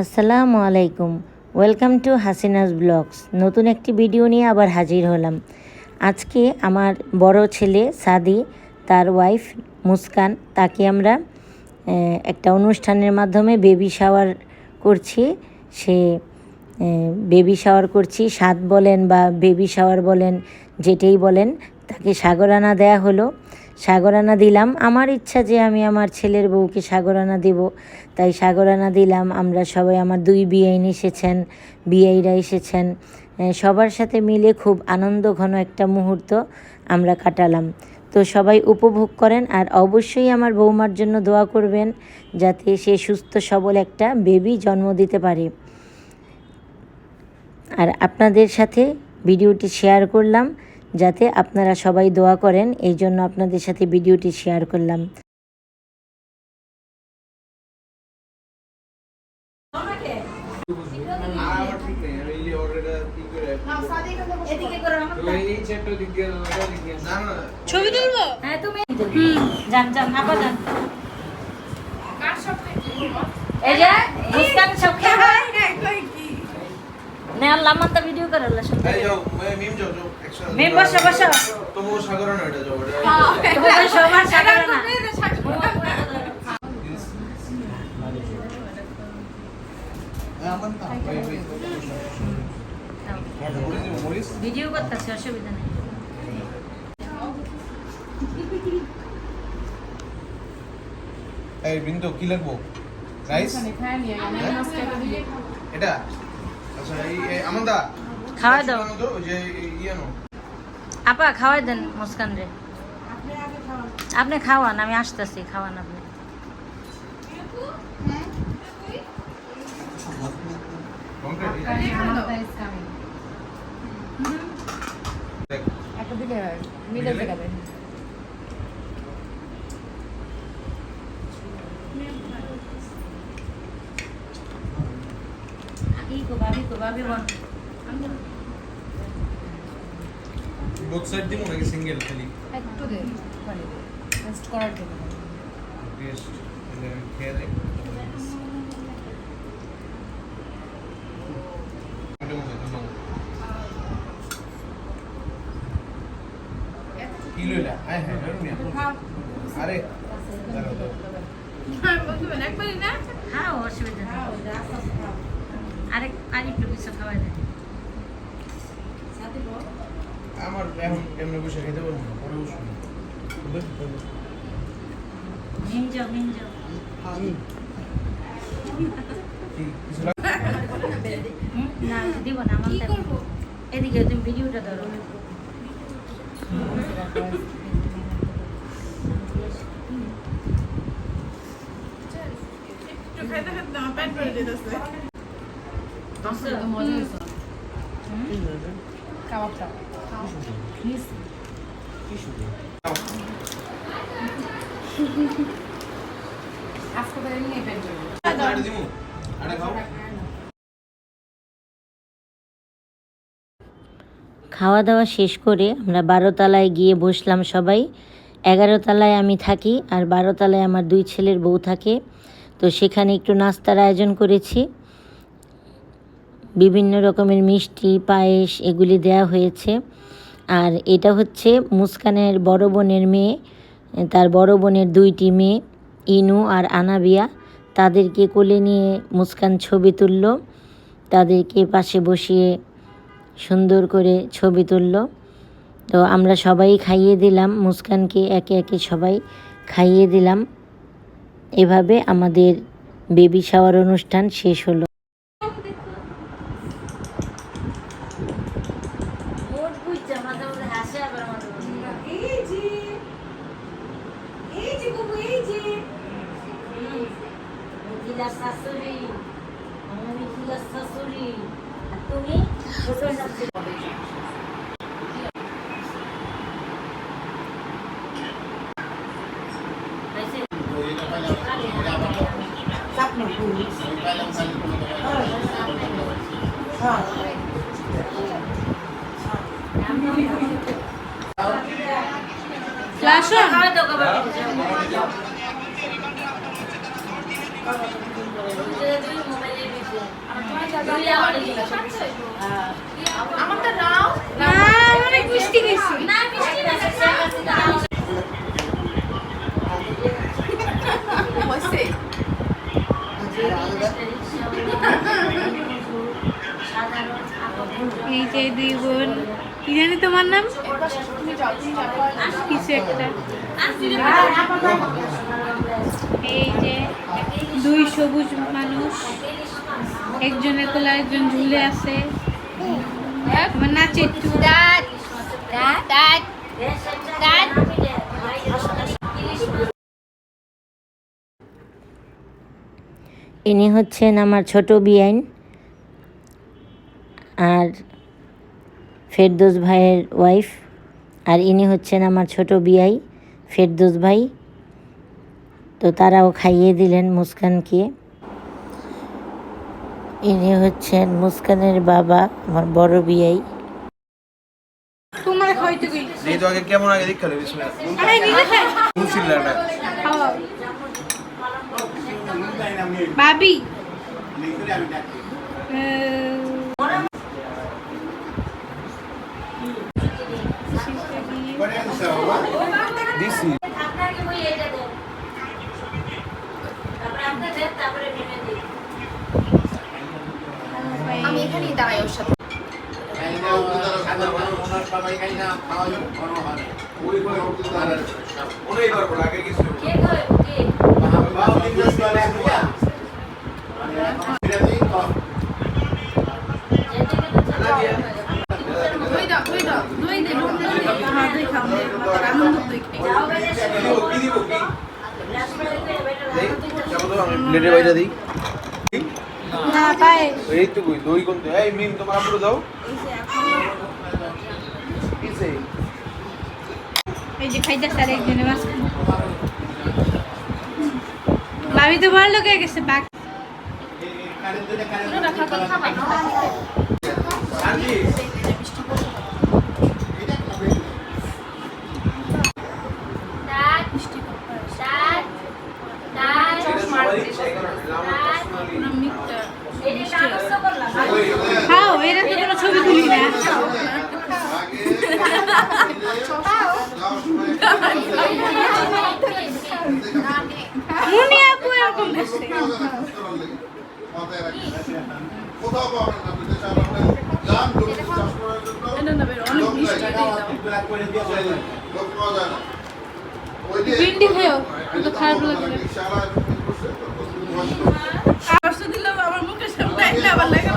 আসসালামু আলাইকুম। Welcome to Hasina's blogs. নতুন একটি ভিডিও নিয়ে আবার হাজির হলাম। আজকে আমার বড় ছেলে সাদি, তার ওয়াইফ মুস্কান, তাকে আমরা একটা অনুষ্ঠানের মাধ্যমে বেবি শাওয়ার করছি। সে বেবি শাওয়ার করছি। স্বাদ বলেন বা বেবি শাওয়ার বলেন, যেটাই বলেন, তাকে সাগরানা দেয়া হলো। সাগরানা দিলাম। আমার ইচ্ছা যে আমি আমার ছেলের বউকে সাগরানা দেব। তাই সাগরানা দিলাম। আমরা সবাই আমার দুই বিআইন এসেছেন বিআইরা এসেছেন। সবার সাথে মিলে খুব আনন্দ ঘন একটা মুহূর্ত আমরা কাটালাম। তো সবাই উপভোগ করেন আর অবশ্যই আমার বৌমার জন্য দোয়া করবেন যাতে সে সুস্থ, সবল একটা বেবি জন্ম দিতে পারে। আর আপনাদের সাথে ভিডিওটি শেয়ার করলাম। যাতে আপনারা সবাই দোয়া করেন এই জন্য আপনাদের সাথে ভিডিওটি শেয়ার করলাম। ছবি তুলবো? হ্যাঁ তুমি যান যান আপা যান। এই যে মুস্কান সব খেয়ে নে আল্লাহ মাতা ভিডিও করে আল্লাহ সব এই যাও মিম যাও যাও মিম বসো, বসো। এটা যাও এটা সবার সাগর না দিবো, মরিচ? ভিডিও করতেছে অসুবিধা নেই এই বিন্দু কি লাগবো রাইস এটা খাওয়াই দাও। ইয়ে আপা খাওয়াই দেন মুস্কান রে। আপনি খাওয়ান আমি আসতেছি খাওয়ান আপনি। কমপ্লিট দেখ। ই কো ভাবি বল। বোথ সাইড দিমু নাকি সিঙ্গেল খালি? একটু দে টেস্ট করার জন্য। টেস্ট খেয়ে দেখ হ্যাঁ হ্যাঁ আরে না? হ্যাঁ অসুবিধা আরেক আরেকটু কিছু খাওয়াই দেন আমার এখন এমনি বসে খেতে পারব না পরে বসবো। হুম? না দিব না আমার কি এদিকে তুমি ভিডিওটা ধরো। একটু খাইতে খাইতে আমার পেট ভরে যেতেছে। আজকে খাওয়া দাওয়া শেষ করে আমরা বারো তলায় গিয়ে বসলাম সবাই। এগারো তলায় আমি থাকি আর বারো তলায় আমার দুই ছেলের বউ থাকে। তো সেখানে একটু নাস্তার আয়োজন করেছি। বিভিন্ন রকমের মিষ্টি, পায়েস এগুলি দেয়া হয়েছে। আর এটা হচ্ছে মুস্কানের বড় বোনের মেয়ে, তার বড় বোনের দুইটি মেয়ে, ইনু আর আনাবিয়া। তাদেরকে কোলে নিয়ে মুস্কান ছবি তুলল, তাদেরকে পাশে বসিয়ে সুন্দর করে ছবি তুলল। তো আমরা সবাই খাইয়ে দিলাম, মুস্কানকে একে একে সবাই খাইয়ে দিলাম। এভাবে আমাদের বেবি শাওয়ার অনুষ্ঠান শেষ হলো এই যে এই যে বাবু এই যে তুমি খাওয়া দাও খাবার মোবাইলের ভিতরে আমারটা নাও না এই যে দুই বোন কি জানি তোমার নাম? কিছু একটা। এই যে দুই সবুজ মানুষ একজনের কোলে একজন ঝুলে আছে। নাচে ইনি হচ্ছেন আমার ছোট বিয়াইন আর ফেরদোস ভাইয়ের ওয়াইফ। আর ইনি হচ্ছেন আমার ছোট বিয়াই ফেরদোস ভাই। তো তারাও খাইয়ে দিলেন মুস্কানকে। ইনি হচ্ছেন মুস্কানের বাবা আমার বড় বিয়াই। কেমন আগে হবে বিসমিল্লাহ আরে নিজে খাই কোন সিল্লাটা খাওয়াও ভাবি আহ, দিছি আমি এখানেই দাঁড়াই ওর সাথে দই দাও দই দাও দই দে হ্যাঁ দই খাও আনন্দ দই খাই প্লেটের বাইরে দিই। দই এই মিম তোমার আপুরে দাও। এই যে খাইতে স্যার একজনে মাছ ভাবি তো বড় লোক গেছে বাক এরা তো কোনো ছবি তুলি না মুনি আপু এরকম করছে কোথাও পাবেন না বিদেশে আপনার যান জমি চাষ করার জন্য এটা না বের অনেক মিষ্টি দিয়ে দাও লোক পাওয়া যায় না ওই যে ভিন্ডি খেও কিন্তু খারাপ লাগে। সারা দিলাম আমার মুখে সামনে আবার লেখা